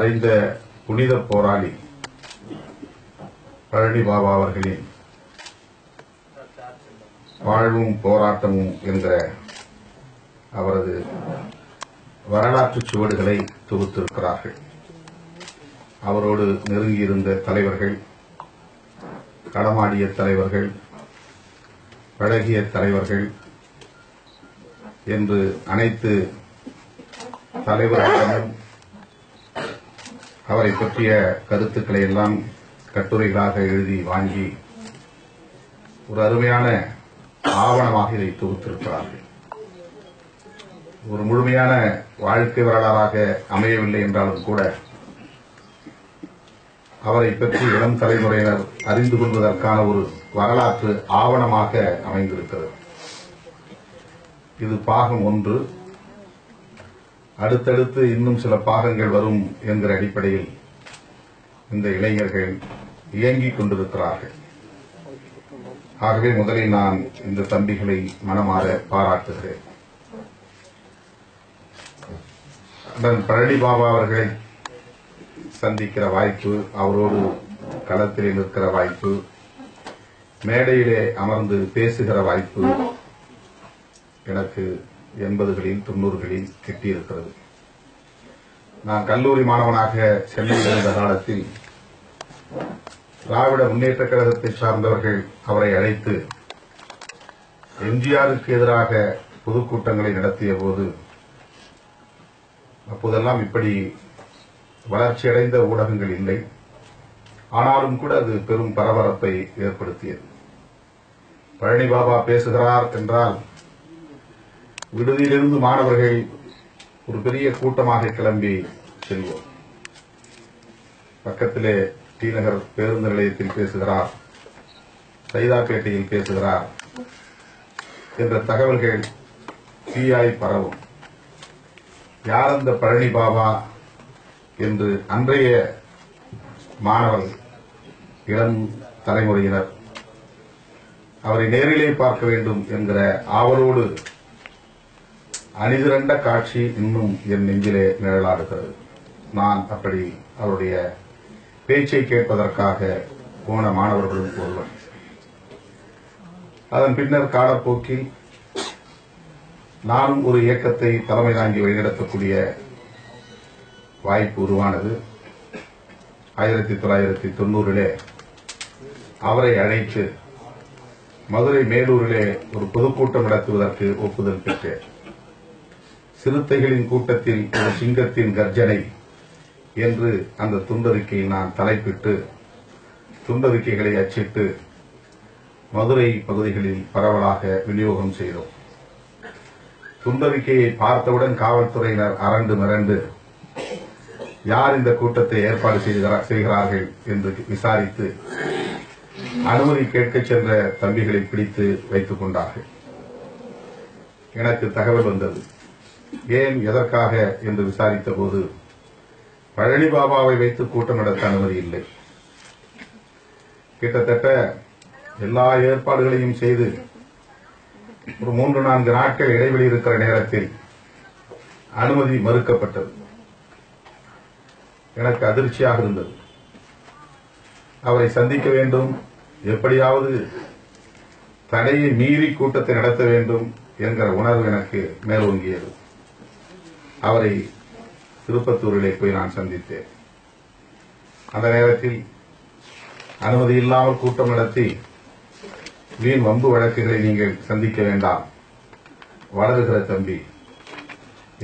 மறைந்த புனித போராளி பழனி பாபா அவர்களின் வாழ்வும் போராட்டமும் என்ற அவரது வரலாற்று சுவடுகளை தொகுத்திருக்கிறார்கள். அவரோடு நெருங்கியிருந்த தலைவர்கள் களமாடிய தலைவர்கள் பழகிய தலைவர்கள் என்று அனைத்து தலைவர்களிடமும் அவரை பற்றிய கருத்துக்களை எல்லாம் கட்டுரைகளாக எழுதி வாங்கி ஒரு அருமையான ஆவணமாக இதை தொகுத்திருக்கிறார்கள். ஒரு முழுமையான வாழ்க்கை வரலாறாக அமையவில்லை என்றாலும் கூட அவரை பற்றி இளம் தலைமுறையினர் அறிந்து கொள்வதற்கான ஒரு வரலாற்று ஆவணமாக அமைந்திருக்கிறது. இது பாகம் ஒன்று. அடுத்தடுத்து இன்னும் சில பாகங்கள் வரும் என்கிற அடிப்படையில் இந்த இளைஞர்கள் இயங்கிக் கொண்டிருக்கிறார்கள். ஆகவே முதலில் நான் இந்த தம்பிகளை மனமாற பாராட்டுகிறேன். அண்ணன் பழனி பாபா அவர்களை சந்திக்கிற வாய்ப்பு அவரோடு களத்தில் நிற்கிற வாய்ப்பு மேடையிலே அமர்ந்து பேசுகிற வாய்ப்பு எனக்கு எண்பதுகளில் தொண்ணூறுகளில் கிட்டியிருக்கிறது. நான் கல்லூரி மாணவனாக சென்னையில் இருந்த காலத்தில் திராவிட முன்னேற்ற கழகத்தை சார்ந்தவர்கள் அவரை அழைத்து எம்ஜிஆருக்கு எதிராக பொதுக்கூட்டங்களை நடத்திய போது அப்போதெல்லாம் இப்படி வளர்ச்சியடைந்த ஊடகங்கள் இல்லை. ஆனாலும் கூட அது பெரும் பரபரப்பை ஏற்படுத்தியது. பழனி பாபா பேசுகிறார் என்றால் விடுதியிலிருந்து மாணவர்கள் ஒரு பெரிய கூட்டமாக கிளம்பி செல்வோம். பக்கத்திலே டிநகர் பேருந்து நிலையத்தில் பேசுகிறார். சைதாப்பேட்டையில் பேசுகிறார் என்ற தகவல்கள் தீயாய் பரவும். யார் அந்த பழனி பாபா என்று அன்றைய மாணவர் இளம் தலைமுறையினர் அவரை நேரிலே பார்க்க வேண்டும் என்கிற ஆவலோடு அணிதிரண்ட காட்சி இன்னும் என் நெஞ்சிலே நிழலாடுகிறது. நான் அப்படி அவருடைய பேச்சை கேட்பதற்காக போன மாணவர்களும் ஒருவர். அதன் பின்னர் காலப்போக்கில் நானும் ஒரு இயக்கத்தை தலைமை தாங்கி வழிநடத்தக்கூடிய வாய்ப்பு உருவானது. ஆயிரத்தி தொள்ளாயிரத்தி தொண்ணூறிலே அவரை அழைத்து மதுரை மேலூரிலே ஒரு பொதுக்கூட்டம் நடத்துவதற்கு ஒப்புதல் பெற்றேன். சிறுத்தைகளின் கூட்டத்தில் ஒரு சிங்கத்தின் கர்ஜனை என்று அந்த துண்டறிக்கையை நான் தலைப்பிட்டு துண்டறிக்கைகளை அச்சிட்டு மதுரை பகுதிகளில் பரவலாக விநியோகம் செய்தோம். துண்டறிக்கையை பார்த்தவுடன் காவல்துறையினர் அரண்டு மிரண்டு யார் இந்த கூட்டத்தை ஏற்பாடு செய்கிறார்கள்? என்று விசாரித்து அனுமதி கேட்கச் சென்ற தம்பிகளை பிடித்து வைத்துக் கொண்டார்கள். எனக்கு தகவல் வந்தது. ஏன் எதற்காக என்று விசாரித்த போது பழனி பாபாவை வைத்து கூட்டம் நடத்த அனுமதி இல்லை. கிட்டத்தட்ட எல்லா ஏற்பாடுகளையும் செய்து ஒரு மூன்று நான்கு நாட்கள் இடைவெளி இருக்கிற நேரத்தில் அனுமதி மறுக்கப்பட்டது. எனக்கு அதிர்ச்சியாக இருந்தது. அவரை சந்திக்க வேண்டும் எப்படியாவது தடையை மீறி கூட்டத்தை நடத்த வேண்டும் என்கிற உணர்வு எனக்கு மேலோங்கியது. அவரை திருப்பத்தூரிலே போய் நான் சந்தித்தேன். அந்த நேரத்தில் அனுமதி இல்லாமல் கூட்டம் நடத்தி வீண் வம்பு வழக்குகளை நீங்கள் சந்திக்க வேண்டாம். வளருகிற தம்பி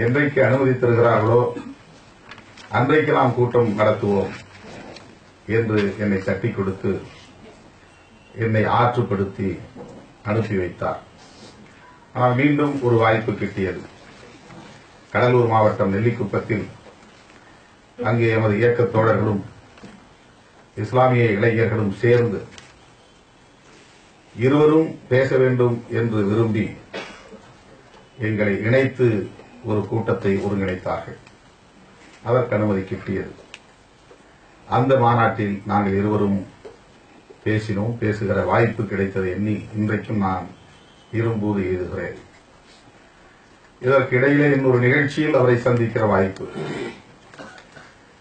என்றைக்கு அனுமதி தருகிறார்களோ அன்றைக்கு நாம் கூட்டம் நடத்துவோம் என்று என்னை தட்டி கொடுத்து என்னை ஆற்றுப்படுத்தி அனுப்பி வைத்தார். ஆனால் மீண்டும் ஒரு வாய்ப்பு கிட்டியது. கடலூர் மாவட்டம் நெல்லிக்குப்பத்தில் அங்கே எமது இயக்க தோழர்களும் இஸ்லாமிய இளைஞர்களும் சேர்ந்து இருவரும் பேச வேண்டும் என்று விரும்பி எங்களை இணைத்து ஒரு கூட்டத்தை ஒருங்கிணைத்தார்கள். அதற்கு அனுமதி கிட்டியது. அந்த மாநாட்டில் நாங்கள் இருவரும் பேசினோம். பேசுகிற வாய்ப்பு கிடைத்ததை எண்ணி இன்றைக்கும் நான் இரும்போது எழுதுகிறேன் இதற்கு இடையிலே இன்னொரு நிகழ்ச்சியில் அவரை சந்திக்கிற வாய்ப்பு.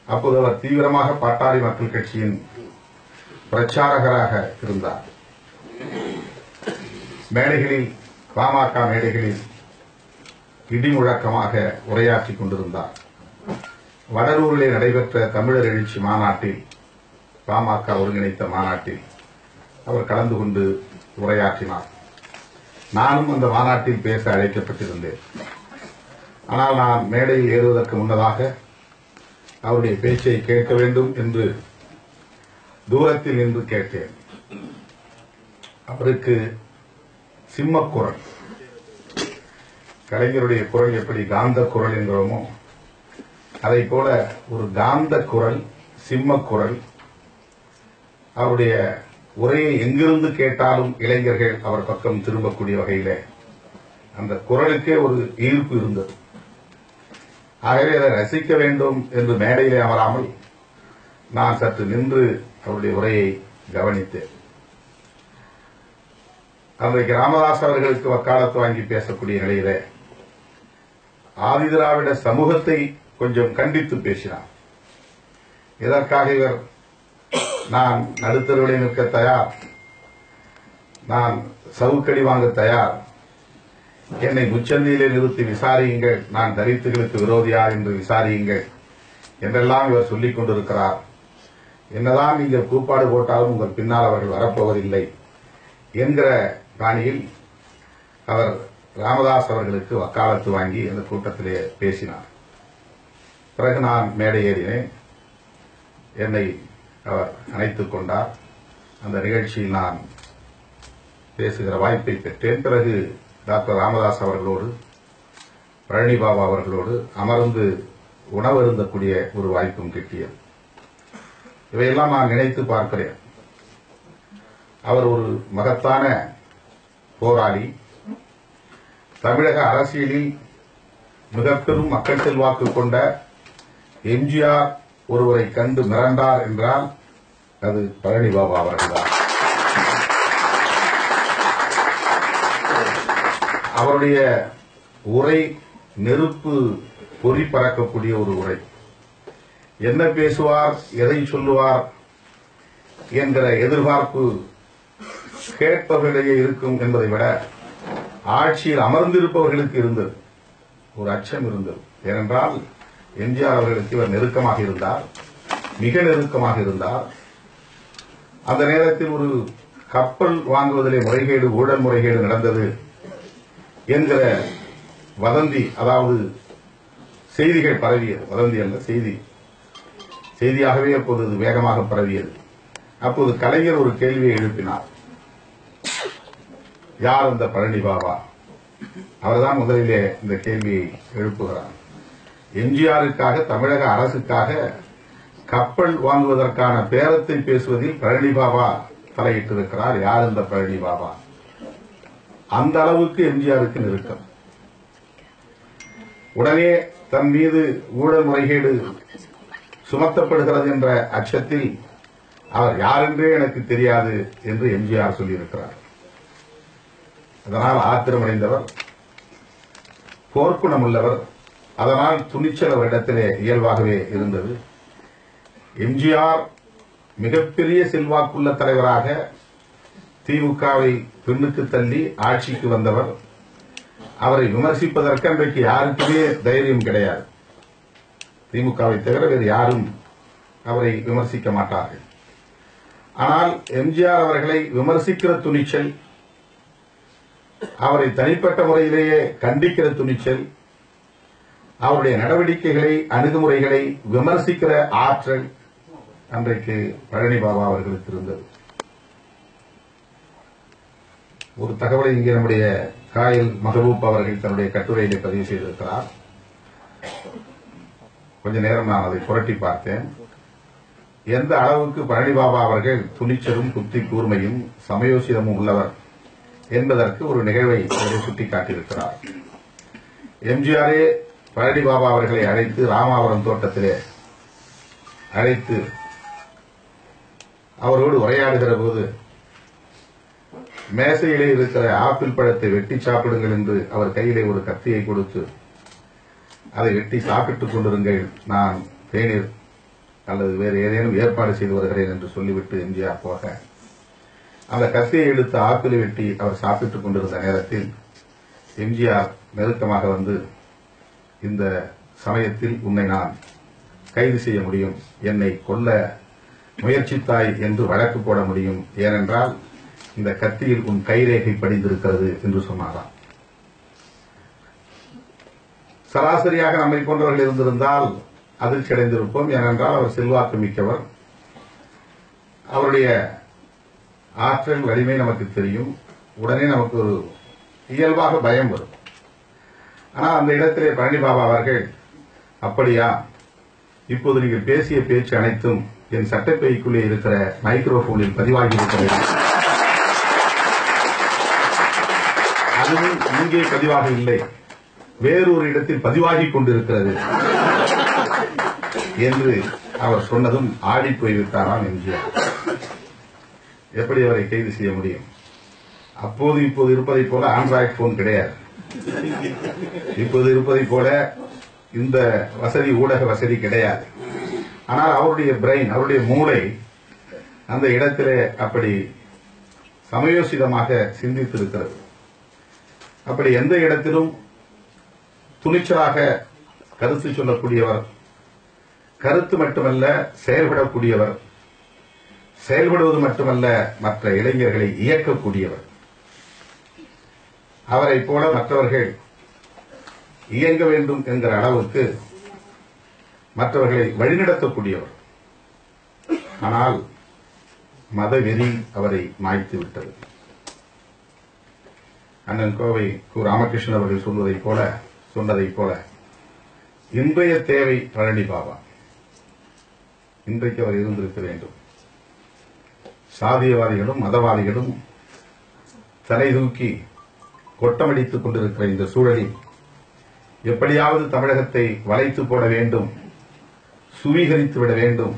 அப்போது அவர் தீவிரமாக பாட்டாளி மக்கள் கட்சியின் பிரச்சாரகராக இருந்தார். மேடைகளில் பாமக மேடைகளில் இடிமுழக்கமாக உரையாற்றிக் கொண்டிருந்தார். வடலூரிலே நடைபெற்ற தமிழர் எழுச்சி மாநாட்டில் பாமக ஒருங்கிணைத்த மாநாட்டில் அவர் கலந்து கொண்டு உரையாற்றினார். நானும் அந்த மாநாட்டில் பேச அழைக்கப்பட்டிருந்தேன். ஆனால் நான் மேடையில் ஏறுவதற்கு முன்னதாக அவருடைய பேச்சை கேட்க வேண்டும் என்று தூரத்தில் நின்று கேட்டேன். அவருக்கு சிம்மக்குரல் கலைஞருடைய குரல் எப்படி காந்த குரல் என்கிறோமோ அதை போல ஒரு காந்த குரல் சிம்ம குரல் அவருடைய உரையை எங்கிருந்து கேட்டாலும் இளைஞர்கள் அவர் பக்கம் திரும்பக்கூடிய வகையில அந்த குரலுக்கே ஒரு ஈர்ப்பு இருந்தது. ஆகவே அதை ரசிக்க வேண்டும் என்று மேடையிலே அமராமல் நான் சற்று நின்று அவருடைய உரையை கவனித்தேன். அன்றைக்கு ராமதாஸ் அவர்களுக்கு வக்காலத்து வாங்கி பேசக்கூடிய நிலையில ஆதிதிராவிட சமூகத்தை கொஞ்சம் கண்டித்து பேசினார். இதற்காக இவர் நான் நடுத்தருவிலை நிற்க தயார். நான் சவுக்கடி வாங்க தயார். என்னை முச்சந்தியிலே நிறுத்தி விசாரியுங்கள். நான் தலித்துகளுக்கு விரோதியா என்று விசாரியுங்கள் என்றெல்லாம் இவர் சொல்லிக் கொண்டிருக்கிறார். என்னதான் நீங்கள் கூப்பாடு போட்டாலும் உங்கள் பின்னால் அவர்கள் வரப்போவதில்லை என்கிற பாணியில் அவர் ராமதாஸ் அவர்களுக்கு வக்காலத்து வாங்கி அந்த கூட்டத்திலே பேசினார். பிறகு நான் மேடை ஏறினேன். என்னை அவர் அணைத்துக் கொண்டார். அந்த நிகழ்ச்சியில் நான் பேசுகிற வாய்ப்பை பெற்றேன். பிறகு டாக்டர் ராமதாஸ் அவர்களோடு பழனி பாபா அவர்களோடு அமர்ந்து உணவருந்தக்கூடிய ஒரு வாய்ப்பும் கிட்டியது. இவையெல்லாம் நான் நினைத்து பார்க்கிறேன். அவர் ஒரு மகத்தான போராளி. தமிழக அரசியலில் மிக பெரும் மக்கள் செல்வாக்கு கொண்ட எம்ஜிஆர் ஒருவரை கண்டு மிரண்டார் என்றால் அது பழனி பாபா அவர்கள்தான். அவருடைய உரை நெருப்பு பொறி பறக்கக்கூடிய ஒரு உரை. என்ன பேசுவார் எதை சொல்லுவார் என்கிற எதிர்பார்ப்பு கேட்பவர்களிடையே இருக்கும் என்பதை விட ஆட்சியில் அமர்ந்திருப்பவர்களுக்கு இருந்தது. ஒரு அச்சம் இருந்தது. ஏனென்றால் எம்ஜிஆர் அவர்களுக்கு இவர் நெருக்கமாக இருந்தார் மிக நெருக்கமாக இருந்தார். அந்த நேரத்தில் ஒரு கப்பல் வாங்குவதிலே முறைகேடு ஊழல் முறைகேடு நடந்தது என்கிற வதந்தி அதாவது செய்திகள் பரவியது. வதந்தி அல்ல செய்தி. செய்தியாகவே அப்போது வேகமாக பரவியது. அப்போது கலைஞர் ஒரு கேள்வியை எழுப்பினார். யார் அந்த பழனி பாபா? அவர்தான் முதலிலே இந்த கேள்வியை எழுப்புகிறார். எம்ஜிஆருக்காக தமிழக அரசுக்காக கப்பல் வாங்குவதற்கான பேரத்தை பேசுவதில் பழனி பாபா தலையிட்டிருக்கிறார். யார் இந்த பழனி பாபா? அந்த அளவுக்கு எம்ஜிஆருக்கு நெருக்கம். உடனே தன் மீது ஊழல் முறைகேடு சுமத்தப்படுகிறது என்ற அச்சத்தில் அவர் யாரென்றே எனக்கு தெரியாது என்று எம்ஜிஆர் சொல்லியிருக்கிறார். அதனால் ஆத்திரமடைந்தவர் போர்க்குணம் உள்ளவர் அதனால் துணிச்சல் அவரிடத்திலே இயல்பாகவே இருந்தது. எம்ஜிஆர் மிகப்பெரிய செல்வாக்குள்ள தலைவராக திமுகவை பின்னுக்கு தள்ளி ஆட்சிக்கு வந்தவர். அவரை விமர்சிப்பதற்கு அன்றைக்கு யாருக்குமே தைரியம் கிடையாது. திமுகவை தவிர வேறு யாரும் அவரை விமர்சிக்க மாட்டார்கள். ஆனால் எம்ஜிஆர் அவர்களை விமர்சிக்கிற துணிச்சல் அவரை தனிப்பட்ட முறையிலேயே கண்டிக்கிற துணிச்சல் அவருடைய நடவடிக்கைகளை அணுகுமுறைகளை விமர்சிக்கிற ஆற்றல் அன்றைக்கு பழனி பாபா அவர்களுக்கு இருந்தது. ஒரு தகவலை இங்கே நம்முடைய காயல் மஹபூப் அவர்கள் தன்னுடைய கட்டுரையிலே பதிவு செய்திருக்கிறார். கொஞ்ச நேரம் நான் அதை புரட்டி பார்த்தேன். எந்த அளவுக்கு பழனி பாபா அவர்கள் துணிச்சலும் புத்தி கூர்மையும் சமயோசிதமும் உள்ளவர் என்பதற்கு ஒரு நிகழ்வை சுட்டிக்காட்டியிருக்கிறார். எம்ஜிஆரே பழனி பாபா அவர்களை அழைத்து ராமாவரம் தோட்டத்திலே அழைத்து அவரோடு உரையாடுகிற போது மேசையிலே இருக்கிற ஆப்பிள் பழத்தை வெட்டி சாப்பிடுங்கள் என்று அவர் கையிலே ஒரு கத்தியை கொடுத்து அதை வெட்டி சாப்பிட்டுக் கொண்டிருங்கள் நான் தேநீர் அல்லது வேறு ஏதேனும் ஏற்பாடு செய்து வருகிறேன் என்று சொல்லிவிட்டு எம்ஜிஆர் போக அந்த கத்தியை எடுத்து ஆப்பிளை வெட்டி அவர் சாப்பிட்டுக் கொண்டிருந்த நேரத்தில் எம்ஜிஆர் நெருக்கமாக வந்து இந்த சமயத்தில் உன்னை நான் கைது செய்ய முடியும். என்னை கொல்ல முயற்சித்தாய் என்று வழக்கு போட முடியும். ஏனென்றால் இந்த கத்தியில் உன் கைரேகை படிந்திருக்கிறது என்று சொன்னாராம். சராசரியாக நம்மை போன்றவர்கள் இருந்திருந்தால் அதிர்ச்சி அடைந்திருப்போம். ஏனென்றால் அவர் செல்வாக்கு மிக்கவர். அவருடைய ஆற்றல் வலிமை நமக்கு தெரியும். உடனே நமக்கு ஒரு இயல்பாக பயம் வரும். ஆனால் அந்த இடத்திலே பழனி பாபா அவர்கள் அப்படியா? இப்போது நீங்கள் பேசிய பேச்சு அனைத்தும் என் சட்டப்பைக்குள்ளே இருக்கிற மைக்ரோபோனில் பதிவாகி இருக்கிறது அதுவும் இங்கே பதிவாக இல்லை. வேறொரு இடத்தில் பதிவாகி கொண்டிருக்கிறது என்று அவர் சொன்னதும் ஆடி போய்விட்டாராம் எம்ஜிஆர். எப்படி அவரை கைது செய்ய முடியும்? அப்போது இப்போது இருப்பதைப் போல ஆண்ட்ராய்ட் போன் கிடையாது. இப்போது இருப்பதை போல இந்த வசதி ஊடக வசதி கிடையாது. ஆனால் அவருடைய பிரெயின் அவருடைய மூளை அந்த இடத்திலே அப்படி சமயோசிதமாக சிந்தித்திருக்கிறது. அப்படி எந்த இடத்திலும் துணிச்சலாக கருத்து சொல்லக்கூடியவர் கருத்து மட்டுமல்ல செயல்படக்கூடியவர் செயல்படுவது மட்டுமல்ல மற்ற இளைஞர்களை இயக்கக்கூடியவர். அவரைப் போல மற்றவர்கள் இயங்க வேண்டும் என்கிற அளவுக்கு மற்றவர்களை வழிநடத்தக்கூடியவர். ஆனால் மதவெறி அவரை மாய்த்து விட்டது. அண்ணன் கோவை கு. ராமகிருஷ்ணன் அவர்கள் சொல்வதைப் போல சொன்னதைப் போல இன்றைய தேவை பழனி பாபா. இன்றைக்கு அவர் இருந்திருக்க வேண்டும். சாதியவாதிகளும் மதவாதிகளும் தலை தூக்கி கொட்டமடித்துக் கொண்டிருக்கிற இந்த சூழலில் எப்படியாவது தமிழகத்தை வளைத்து போட வேண்டும் சுவீகரித்து விட வேண்டும்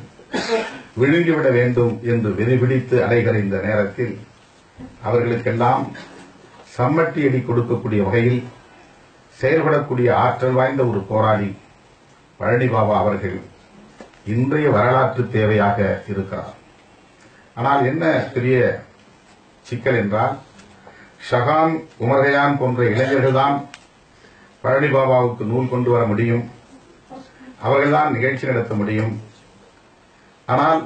விழுங்கிவிட வேண்டும் என்று வெறிபிடித்து அலைகிற இந்த நேரத்தில் அவர்களுக்கெல்லாம் சம்மட்டி அடி கொடுக்கக்கூடிய வகையில் செயல்படக்கூடிய ஆற்றல் வாய்ந்த ஒரு போராளி பழனி பாபா அவர்கள் இன்றைய வரலாற்று தேவையாக இருக்கிறார். ஆனால் என்ன பெரிய சிக்கல் என்றால் ஷகான் உமர்கயான் போன்ற இளைஞர்கள்தான் பழனி பாபாவுக்கு நூல் கொண்டு வர முடியும். அவர்கள்தான் நிகழ்ச்சி நடத்த முடியும். ஆனால்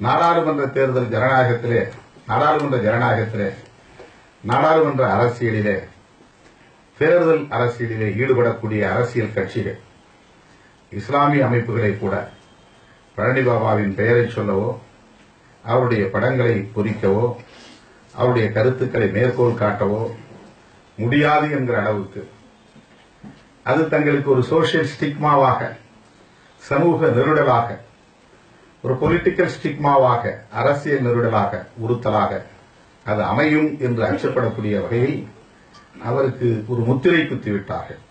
நாடாளுமன்ற தேர்தல் ஜனநாயகத்திலே நாடாளுமன்ற ஜனநாயகத்திலே நாடாளுமன்ற அரசியலிலே தேர்தல் அரசியலிலே ஈடுபடக்கூடிய அரசியல் கட்சிகள் இஸ்லாமிய அமைப்புகளை கூட பழனி பாபாவின் பெயரை சொல்லவோ அவருடைய படங்களை பொறிக்கவோ அவருடைய கருத்துக்களை மேற்கோள் காட்டவோ முடியாது என்கிற அளவுக்கு. அது தங்களுக்கு ஒரு சோசியல் ஸ்டிக்மாவாக சமூக நெருடலாக ஒரு பொலிட்டிக்கல் ஸ்டிக்மாவாக அரசியல் நெருடலாக உறுத்தலாக அது அமையும் என்று அச்சப்படக்கூடிய வகையில் அவருக்கு ஒரு முத்திரை குத்திவிட்டார்கள்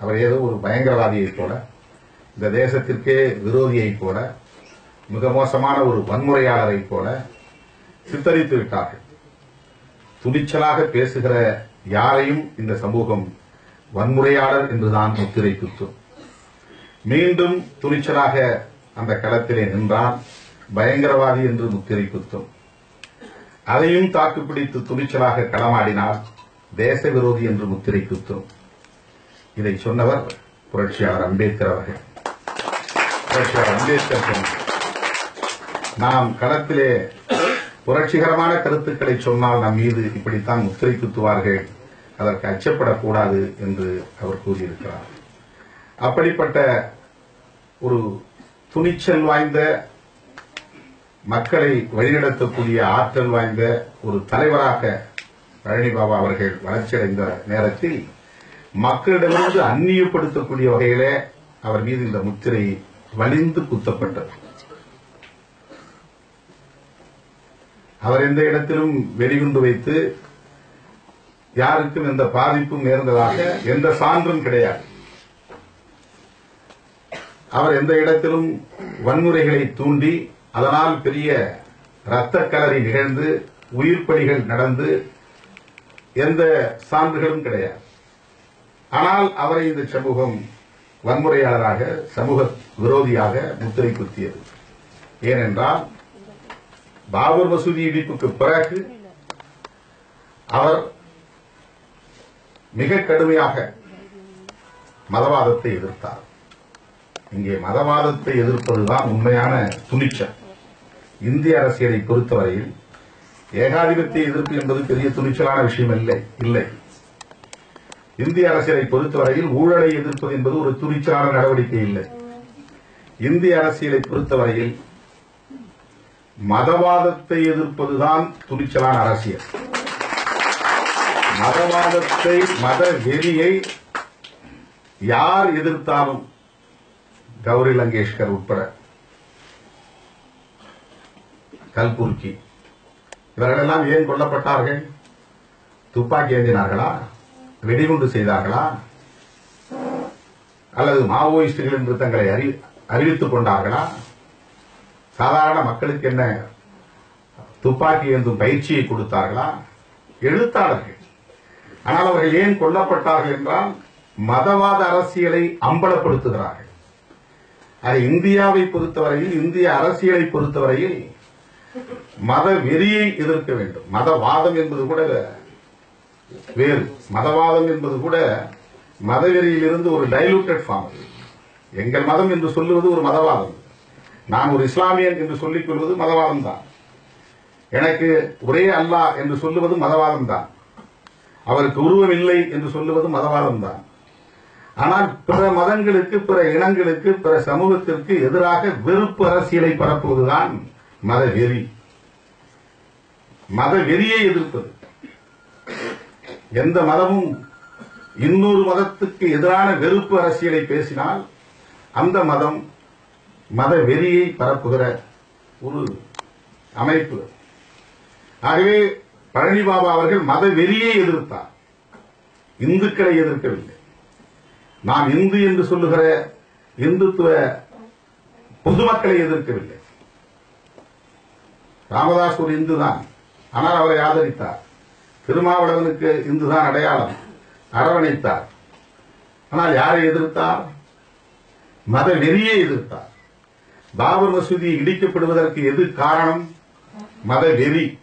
அவர் ஏதோ ஒரு பயங்கரவாதியைப் போல இந்த தேசத்திற்கே விரோதியைப் போல மிக மோசமான ஒரு வன்முறையாளரைப் போல சித்தரித்து விட்டார்கள். துணிச்சலாக பேசுகிற யாரையும் இந்த சமூகம் வன்முறையாளர் என்றுதான் முத்திரை குத்தும் மீண்டும் துணிச்சலாக அந்த களத்திலே நின்றான் பயங்கரவாதி என்று முத்திரை குத்தும் அதையும் தாக்குப்பிடித்து துணிச்சலாக களமாடினார் தேச விரோதி என்று முத்திரை குத்தும் இதை சொன்னவர் புரட்சியாளர் அம்பேத்கர் அவர்கள். புரட்சியாளர் அம்பேத்கர் சொன்னார் நாம் களத்திலே புரட்சிகரமான கருத்துக்களை சொன்னால் நம் மீது இப்படித்தான் முத்திரை குத்துவார்கள். அதற்கு அச்சப்படக்கூடாது என்று அவர் கூறியிருக்கிறார். அப்படிப்பட்ட ஒரு துணிச்சல் வாய்ந்த மக்களை வழிநடத்தக்கூடிய ஆற்றல் வாய்ந்த ஒரு தலைவராக பழனி பாபா அவர்கள் வளர்ச்சியடைந்த நேரத்தில் மக்களிடமிருந்து அந்நியப்படுத்தக்கூடிய வகையிலே அவர் மீது இந்த முத்திரை வலிந்து குத்தப்பட்டது. அவர் எந்த இடத்திலும் வெடிகுண்டு வைத்து யாருக்கும் எந்த பாதிப்பும் நேர்ந்ததாக எந்த சான்றும் கிடையாது. அவர் எந்த இடத்திலும் வன்முறைகளை தூண்டி அதனால் பெரிய இரத்த கலரி நிகழ்ந்து உயிர்ப்பணிகள் நடந்து எந்த சான்றுகளும் கிடையாது. ஆனால் அவரை இந்த சமூகம் வன்முறையாளராக சமூக விரோதியாக முத்திரை குத்தியது. ஏனென்றால் பாபர் மசூதி இடிப்புக்கு பிறகு அவர் மிக கடுமையாக மதவாதத்தை எதிர்த்தார். இங்கே மதவாதத்தை எதிர்ப்பதுதான் உண்மையான துணிச்சல். இந்திய அரசியலை பொறுத்தவரையில் ஏகாதிபத்திய எதிர்ப்பு என்பது பெரிய துணிச்சலான விஷயம் இல்லை இல்லை. இந்திய அரசியலை பொறுத்தவரையில் ஊழலை எதிர்ப்பது என்பது ஒரு துணிச்சலான நடவடிக்கை இல்லை. இந்திய அரசியலை பொறுத்தவரையில் மதவாதத்தை எதிர்ப்பதுதான் துணிச்சலான அரசியல். மதவாதத்தை மத வெறியை யார் எதிர்த்தாலும் கௌரி லங்கேஷ்கர் உட்பட கல்புர்கி. இவர்களெல்லாம் ஏன் கொல்லப்பட்டார்கள்? துப்பாக்கி ஏந்தினார்களா? வெடிகுண்டு செய்தார்களா? அல்லது மாவோயிஸ்டுகளின் விருத்தங்களை அறி- அறிவித்துக் கொண்டார்களா? சாதாரண மக்களுக்கு என்ன? துப்பாக்கி ஏந்தும் பயிற்சியை கொடுத்தார்களா? எழுத்தாளர்கள். ஆனால் அவர்கள் ஏன் கொல்லப்பட்டார்கள் என்றால் மதவாத அரசியலை அம்பலப்படுத்துகிறார்கள். அது இந்தியாவை பொறுத்தவரையில் இந்திய அரசியலை பொறுத்தவரையில் மத வெறியை எதிர்க்க வேண்டும். மதவாதம் என்பது கூட வேறு. மதவாதம் என்பது கூட மதவெறியிலிருந்து ஒரு டைலூட்டட் ஃபார்ம் எங்கள் மதம் என்று சொல்லுவது ஒரு மதவாதம். நான் ஒரு இஸ்லாமியன் என்று சொல்லிக் கொள்வது மதவாதம் தான். எனக்கு ஒரே அல்லாஹ் என்று சொல்லுவது மதவாதம் தான். அவருக்கு உருவம் இல்லை என்று சொல்லுவது மதவாதம் தான். ஆனால் பிற மதங்களுக்கு பிற இனங்களுக்கு பிற சமூகத்திற்கு எதிராக வெறுப்பு அரசியலை பரப்புவதுதான் மத வெறி மத வெறியை எதிர்ப்பது. எந்த மதமும் இன்னொரு மதத்துக்கு எதிரான வெறுப்பு அரசியலை பேசினால் அந்த மதம் மத வெறியை பரப்புகிற ஒரு அமைப்பு. ஆகவே பழனி பாபா அவர்கள் மத வெறியை எதிர்த்தார். இந்துக்களை எதிர்க்கவில்லை. நாம் இந்து என்று சொல்லுகிற இந்துத்துவ பொதுமக்களை எதிர்க்கவில்லை. ராமதாஸ் ஒரு இந்து தான் ஆனால் அவரை ஆதரித்தார். திருமாவளவனுக்கு இந்துதான் அடையாளம். அரவணைத்தார். ஆனால் யாரை எதிர்த்தார்? மத வெறியை எதிர்த்தார். பாபர் மசூதி இடிக்கப்படுவதற்கு எது காரணம்? மத வெறி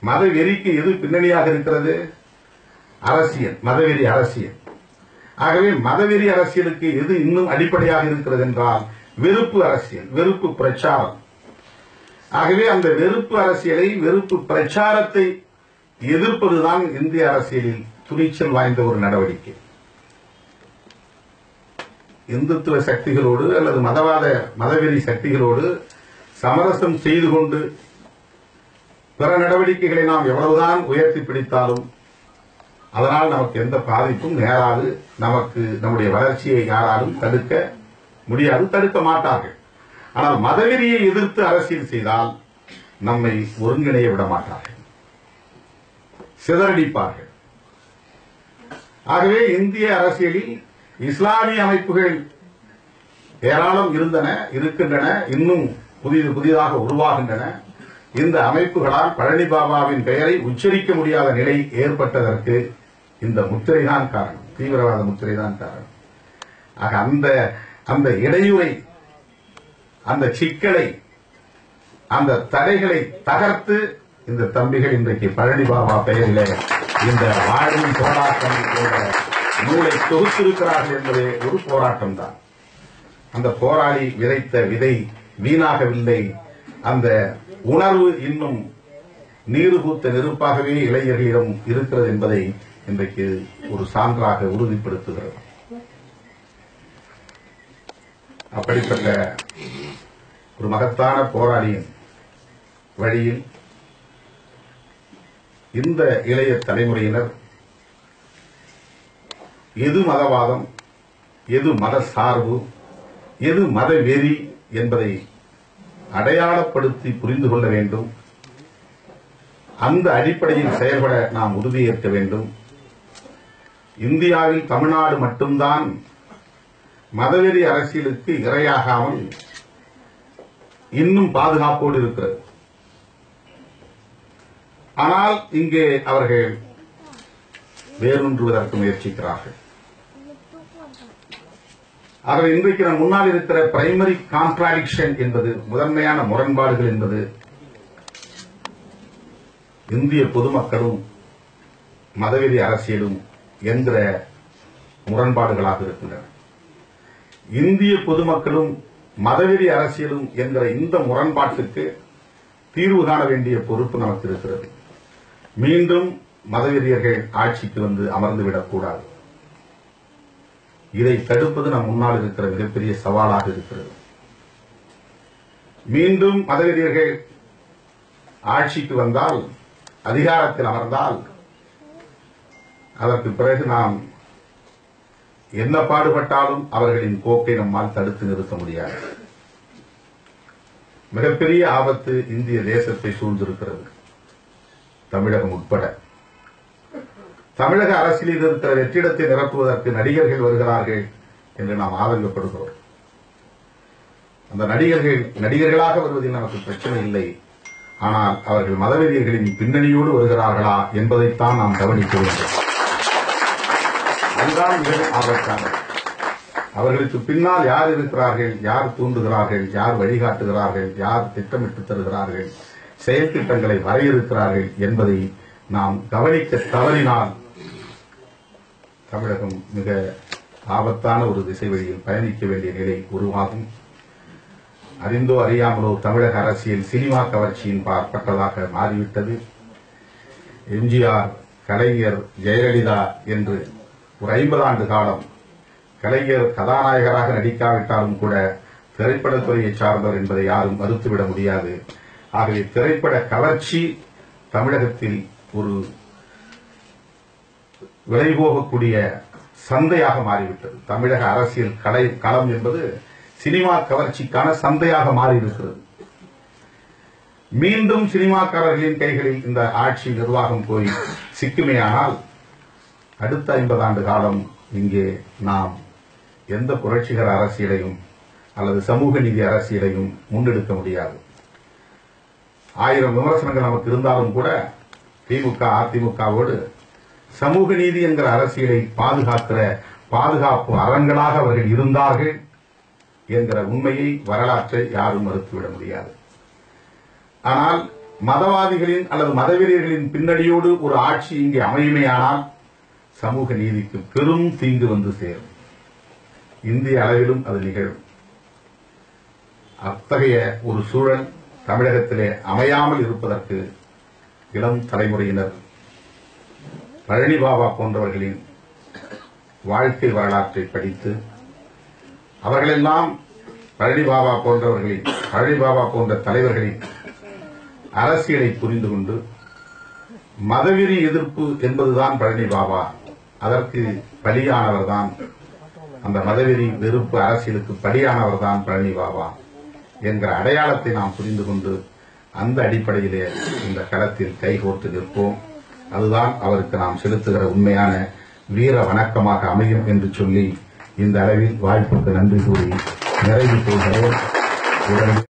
மத வெறிக்கு எது பின்னணியாக இருக்கிறது? அரசியல். மதவெறி அரசியல். ஆகவே மதவெறி அரசியலுக்கு எது இன்னும் அடிப்படையாக இருக்கிறது என்றால் வெறுப்பு அரசியல் வெறுப்பு பிரச்சாரம். ஆகவே அந்த வெறுப்பு அரசியலை வெறுப்பு பிரச்சாரத்தை எதிர்ப்பதுதான் இந்திய அரசியலில் துணிச்சல் வாய்ந்த ஒரு நடவடிக்கை. இந்துத்துவ சக்திகளோடு அல்லது மதவாத மதவெறி சக்திகளோடு சமரசம் செய்து கொண்டு பிற நடவடிக்கைகளை நாம் எவ்வளவுதான் உயர்த்தி பிடித்தாலும் அதனால் நமக்கு எந்த பாதிப்பும் நேராது. நமக்கு நம்முடைய வளர்ச்சியை யாராலும் தடுக்க முடியாது தடுக்க மாட்டார்கள். ஆனால் மதவெறியை எதிர்த்து அரசியல் செய்தால் நம்மை ஒருங்கிணைய விட மாட்டார்கள். சிதறடிப்பார்கள். ஆகவே இந்திய அரசியலில் இஸ்லாமிய அமைப்புகள் ஏராளம் இருந்தன இருக்கின்றன இன்னும் புதிது புதிதாக உருவாகின்றன. இந்த அமைப்புகளால் பழனி பாபாவின் பெயரை உச்சரிக்க முடியாத நிலை ஏற்பட்டதற்கு இந்த முத்திரைதான் காரணம் தீவிரவாத முத்திரைதான் காரணம். ஆக அந்த அந்த இடையூறை அந்த சிக்கலை அந்த தடைகளை தகர்த்து இந்த தம்பிகள் இன்றைக்கு பழனி பாபா பெயரிலே இந்த வாழும் போராட்டம் நூலை தொகுத்திருக்கிறார்கள் என்பதே ஒரு போராட்டம் தான் அந்த போராளி விதைத்த விதை வீணாகவில்லை. அந்த உணர்வு இன்னும் நீர் பூத்த நெருப்பாகவே இளைஞர்களிடம் இருக்கிறது என்பதை இன்றைக்கு ஒரு சான்றாக உறுதிப்படுத்துகிறது. அப்படிப்பட்ட ஒரு மகத்தான போராளியின் வழியில் இந்த இளைய தலைமுறையினர் எது மதவாதம்? எது மத சார்பு? எது மத வெறி என்பதை அடையாளப்படுத்தி புரிந்து கொள்ள வேண்டும். அந்த அடிப்படையில் செயல்பட நாம் உறுதியேற்க வேண்டும். இந்தியாவில் தமிழ்நாடு மட்டும்தான் மதவெறி அரசியலுக்கு இரையாகாமல் இன்னும் பாதுகாப்போடு இருக்கிறது. ஆனால் இங்கே அவர்கள் வேரூன்றுவதற்கு முயற்சிக்கிறார்கள். ஆகவே இன்றைக்கு நம் முன்னால் இருக்கிற பிரைமரி கான்ட்ராடிக்ஷன் என்பது முதன்மையான முரண்பாடுகள் என்பது இந்திய பொதுமக்களும் மதவெறி அரசியலும் என்கிற முரண்பாடுகளாக இருக்கின்றன. இந்திய பொதுமக்களும் மதவெறி அரசியலும் என்கிற இந்த முரண்பாட்டுக்கு தீர்வு காண வேண்டிய பொறுப்பு நமக்கு இருக்கிறது. மீண்டும் மதவெறியர்கள் ஆட்சிக்கு வந்து அமர்ந்துவிடக்கூடாது இதை தடுப்பது நம் முன்னால் இருக்கிற மிகப்பெரிய சவாலாக இருக்கிறது. மீண்டும் மதவெறியர்கள் ஆட்சிக்கு வந்தால் அதிகாரத்தில் அமர்ந்தால் அதற்கு பிறகு நாம் என்ன பாடுபட்டாலும் அவர்களின் போக்கை நம்மால் தடுத்து நிறுத்த முடியாது. மிகப்பெரிய ஆபத்து இந்திய தேசத்தை சூழ்ந்திருக்கிறது. தமிழகம் உட்பட. தமிழக அரசியலில் இருக்கிற வெற்றிடத்தை நிரப்புவதற்கு நடிகர்கள் வருகிறார்கள் என்று நாம் ஆதங்கப்படுகிறோம் அந்த நடிகர்கள் நடிகர்களாக வருவதில் நமக்கு பிரச்சனை இல்லை. ஆனால் அவர்கள் மதவெறியர்களின் பின்னணியோடு வருகிறார்களா என்பதைத்தான் நாம் கவனிக்க வேண்டும். அதுதான் ஆபத்தானது அவர்களுக்கு பின்னால் யார் இருக்கிறார்கள் யார் தூண்டுகிறார்கள் யார் வழிகாட்டுகிறார்கள் யார் திட்டமிட்டு தருகிறார்கள் செயல் திட்டங்களை வரையறுக்கிறார்கள் என்பதை நாம் கவனிக்க தவறினால் தமிழகம் மிக ஆபத்தான ஒரு திசை வழியில் பயணிக்க வேண்டிய நிலை உருவாகும். அறிந்தோ அறியாமலோ தமிழக அரசியல் சினிமா கவர்ச்சியின் பார்ப்பட்டதாக மாறிவிட்டது. எம்ஜிஆர் கலைஞர் ஜெயலலிதா என்று ஒரு ஐம்பது ஆண்டு காலம் கலைஞர் கதாநாயகராக நடிக்காவிட்டாலும் கூட திரைப்படத்துறையை சார்ந்தவர் என்பதை யாரும் மறுத்துவிட முடியாது. ஆகவே திரைப்பட கவர்ச்சி தமிழகத்தில் ஒரு விலைபோகக்கூடிய சந்தையாக மாறிவிட்டது. தமிழக அரசியல் கலை களம் என்பது சினிமா கவர்ச்சிக்கான சந்தையாக மாறியிருக்கிறது மீண்டும் சினிமாக்காரர்களின் கைகளில் இந்த ஆட்சி நிர்வாகம் போய் சிக்குமேயானால் அடுத்த ஐம்பது ஆண்டு காலம் இங்கே நாம் எந்த புரட்சிகர அரசியலையும் அல்லது சமூக நீதி அரசியலையும் முன்னெடுக்க முடியாது. ஆயிரம் விமர்சனங்கள் நமக்கு இருந்தாலும் கூட திமுக அதிமுகவோடு சமூக நீதி என்கிற அரசியலை பாதுகாக்கிற பாதுகாப்பு அரண்களாக அவர்கள் இருந்தார்கள் என்கிற உண்மையை வரலாற்றை யாரும் மறுத்துவிட முடியாது. ஆனால் மதவாதிகளின் அல்லது மதவெறியர்களின் பின்னணியோடு ஒரு ஆட்சி இங்கே அமையுமேயானால் சமூக நீதிக்கு பெரும் தீங்கு வந்து சேரும். இந்திய அளவிலும் அது நிகழும். அத்தகைய ஒரு சூழல் தமிழகத்திலே அமையாமல் இருப்பதற்கு இளம் தலைமுறையினர் பழனி பாபா போன்றவர்களின் வாழ்க்கை வரலாற்றை படித்து அவர்களெல்லாம் பழனி பாபா போன்றவர்களின் பழனி பாபா போன்ற தலைவர்களின் அரசியலை புரிந்து கொண்டு மதவெறி எதிர்ப்பு என்பதுதான் பழனி பாபா. அதற்கு பலியானவர்தான் அந்த மதவெறி வெறுப்பு அரசியலுக்கு பலியானவர்தான் பழனி பாபா என்கிற அடையாளத்தை நாம் புரிந்து கொண்டு அந்த அடிப்படையிலே இந்த களத்தில் கைகோர்த்து நிற்போம். அதுதான் அவருக்கு நாம் செலுத்துகிற உண்மையான வீர வணக்கமாக அமையும் என்று சொல்லி இந்த அளவில் வாய்ப்புக்கு நன்றி கூறி நிறைவு கொள்கிறேன்